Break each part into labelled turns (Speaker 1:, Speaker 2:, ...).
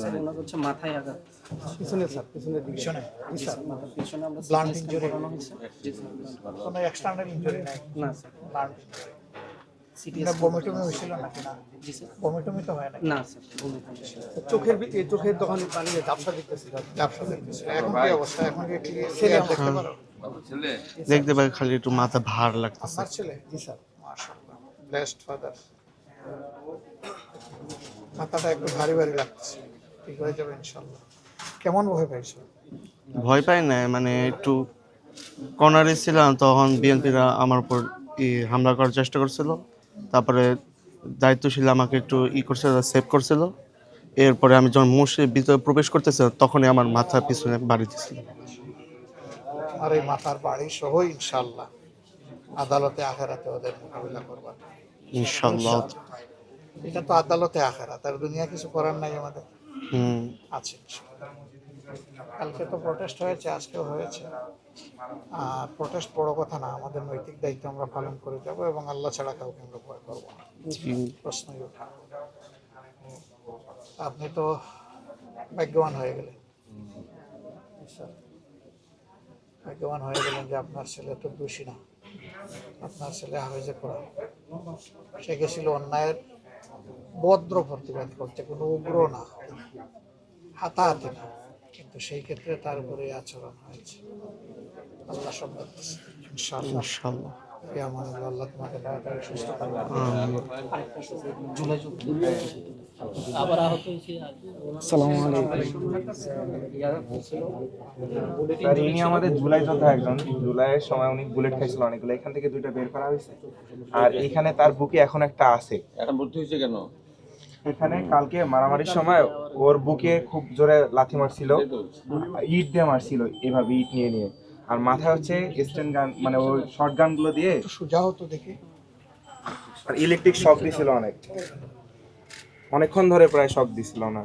Speaker 1: Sir ওনার হচ্ছে মাথায় আঘাত।
Speaker 2: পিছনে স্যার পিছনের দিকে। পিছনে।
Speaker 1: স্যার মাথার পিছনে আমরা
Speaker 2: Blunt
Speaker 1: CT করানো হয়েছে। জি স্যার।
Speaker 2: কোনো এক্সটার্নাল ইনজুরি নাই?
Speaker 1: না স্যার।
Speaker 2: হয়
Speaker 3: চোখের চোখের তখন পানি ঝাপসা দেখতেছি
Speaker 2: ব্যবসা দেখতেছিল এখন কি অবস্থা? এখন কি দেখতে পারো।
Speaker 4: দেখতে পাই খালি একটু মাথা ভার লাগতেছে।
Speaker 2: ছেলে? জি স্যার। মাশাআল্লাহ। ব্লেসড ফাদার মাথাটা একটু ভারী ভারী লাগছে ঠিক হয়ে যাবে ইনশাল্লাহ কেমন ভয় পাইছো
Speaker 4: ভয় পাই না মানে একটু কর্নারে ছিলাম তখন বিএনপিরা আমার উপর ই হামলা করার চেষ্টা করছিল। তারপরে দায়িত্বশীল আমাকে একটু ই করছিল সেভ করছিল। এরপরে আমি যখন মসজিদের ভিতরে প্রবেশ করতেছিলাম তখনই আমার মাথা পিছনে বাড়ি দিছিল।
Speaker 2: আর এই মাথার বাড়ি সহ ইনশাল্লাহ আদালতে আখেরাতে ওদের মোকাবিলা করবা
Speaker 4: ইনশাল্লাহ
Speaker 2: এটা তো আদালতে আখেরাত আর দুনিয়া কিছু করার নাই আমাদের।
Speaker 4: হুম।
Speaker 2: আছে কালকে তো প্রটেস্ট হয়েছে আজকেও হয়েছে। আর প্রটেস্ট বড় কথা না আমাদের নৈতিক দায়িত্ব আমরা পালন করে যাব এবং আল্লাহ ছাড়া কাউকে আমরা ভয় করব না। প্রশ্নই ওঠা। আপনি তো ভাগ্যবান হয়ে গেলেন। ভাগ্যবান হয়ে গেলেন যে আপনার ছেলে তো দোষী না। আপনার ছেলে হাফেজে করা সে গেছিল অন্যায়ের ভদ্র প্রতিবাদ করতে কোনো উগ্র না হাতাহাতি না। কিন্তু সেই ক্ষেত্রে তার উপরে আচরণ হয়েছে। আল্লাহ সব। ইনশাআল্লাহ। আল্লাহ তোমাকে তাড়াতাড়ি সুস্থ করবে
Speaker 1: আবার আহত হয়েছে
Speaker 3: আসসালামু আলাইকুম।
Speaker 5: স্যার ইনি আমাদের জুলাই যোদ্ধা একজন। জুলাইয়ের সময় উনি বুলেট খাইছিল অনেকগুলো। এখান থেকে দুইটা বের করা হয়েছে। আর এখানে তার বুকে এখন একটা আছে।
Speaker 6: এখন ভর্তি হয়েছে কেন?
Speaker 5: এখানে কালকে মারামারির সময় ওর বুকে খুব জোরে লাথি মারছিল। ইট দিয়ে মারছিল এভাবে ইট নিয়ে নিয়ে। আর মাথায় হচ্ছে স্ট্যান্ড গান মানে ওই শর্ট গানগুলো দিয়ে
Speaker 2: সোজা হতো দেখে।
Speaker 5: আর ইলেকট্রিক শক দিছিল অনেক। অনেকক্ষণ ধরে প্রায় শক দিছিল না।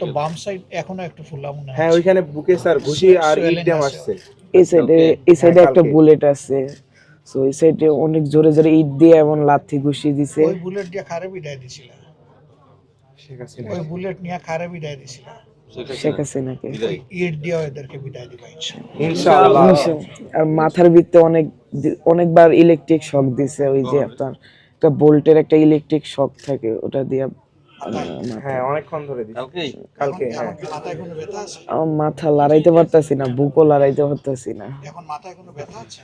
Speaker 2: তো বাম সাইড এখনও একটু ফুলা মনে
Speaker 5: হ্যাঁ ওইখানে বুকে স্যার ঘুষি আর ইট মারছে
Speaker 7: এই সাইডে এই সাইডে একটা বুলেট আছে। সো এই সাইডে অনেক জোরে জোরে ইট দিয়ে এমন লাথি ঘুষি দিছে।
Speaker 2: ওই বুলেট দিয়ে খারে বিদায় দিছিল।
Speaker 5: ঠিক আছে
Speaker 2: ওই বুলেট নিয়ে খারে বিদায় দিছিল।
Speaker 7: শেখ হাসিনাকে
Speaker 2: ইট দিয়ে এদেরকে বিদায় দিবা ইনশাআল্লাহ।
Speaker 5: ইনশাআল্লাহ।
Speaker 7: আর মাথার ভিতরে অনেক অনেকবার ইলেকট্রিক শক দিছে ওই যে আপনার। একটা বোল্টের একটা ইলেকট্রিক শক থাকে ওটা দিয়ে
Speaker 5: হ্যাঁ অনেকক্ষণ ধরে কালকে?
Speaker 2: এখন
Speaker 5: হ্যাঁ
Speaker 7: আমার মাথা লড়াইতে পারতাছি না বুকও লড়াইতে পারতাছি না।
Speaker 2: এখন মাথায় কোনো ব্যথা আছে?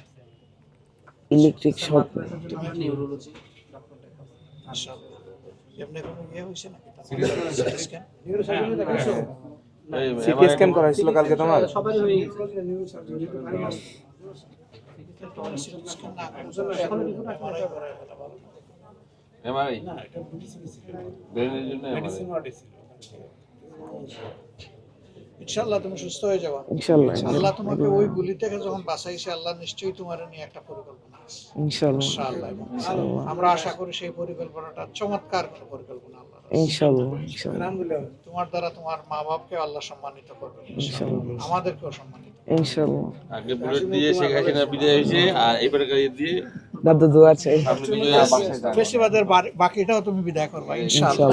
Speaker 7: ইলেকট্রিক শক
Speaker 1: নিউরোলজি
Speaker 2: এমনি কোনো ইয়ে হয়েছে নাকি?
Speaker 5: সিটি স্ক্যান করা হয়েছিল কালকে তোমার?
Speaker 1: সবারই হয়ে গেছে
Speaker 2: কিছু না এটা
Speaker 6: এমআরআই ব্রেনের জন্য এমআরআই
Speaker 2: ইনশাআল্লাহ তুমি সুস্থ হয়ে যাবা।
Speaker 7: ইনশাল্লাহ
Speaker 2: আল্লাহ তোমাকে ওই গুলি থেকে যখন বাঁচাইছে আল্লাহ নিশ্চয়ই তোমার নিয়ে একটা পরিকল্পনা আছে। ইনশাআল্লাহ। আমরা আশা করি সেই পরিকল্পনাটা চমৎকার কোনো পরিকল্পনা আল্লাহ
Speaker 7: ইনশাল্লাহ ইনশাল্লাহ
Speaker 2: তোমার দ্বারা তোমার মা বাপকে আল্লাহ সম্মানিত করবে।
Speaker 7: ইনশাআল্লাহ।
Speaker 2: আমাদেরকেও সম্মানিত
Speaker 7: ইনশাল্লাহ
Speaker 6: আগে বুলেট দিয়ে শেখ হাসিনা বিদায় হয়েছে আর এবারে গাড়ি দিয়ে
Speaker 7: দাদু দোয়া
Speaker 2: বাকিটাও তুমি বিদায় করবা ইনশাআল্লাহ।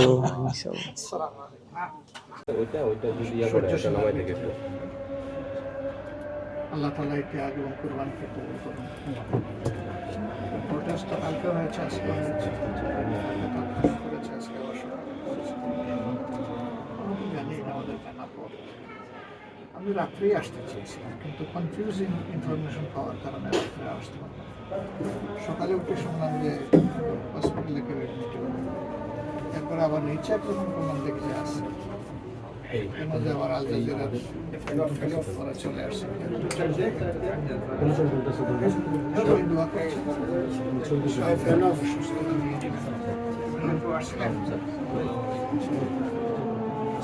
Speaker 6: ওইটা ওইটা যদি নামাই থেকে
Speaker 2: আল্লাহ তালা ইতিহাস এবং কুরবানিকে কবুল করুন প্রোটেস্ট কালকে হয়েছে আজকে হয়েছে করেছে আজকে জানি আমাদের জানা পড়ে আমি রাত্রেই আসতে চেয়েছিলাম কিন্তু কনফিউজিং ইনফরমেশন পাওয়ার কারণে রাত্রে আসতে পারলাম। সকালে উঠে শুনলাম যে হসপিটালে কেউ অ্যাডমিট এরপরে আবার নিচে যখন প্রমাণ দেখে আসছে। কেন আবার আল চলে আসছে।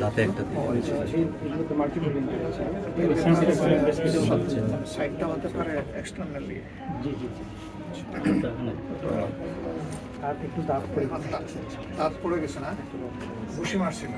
Speaker 8: দাঁতে একটা
Speaker 2: সাইডটা হতে পারে এক্সটার্নালি
Speaker 3: আর একটু দাঁত পড়ে
Speaker 2: দাঁত পড়ে গেছে না? ঘুষি মারছিল।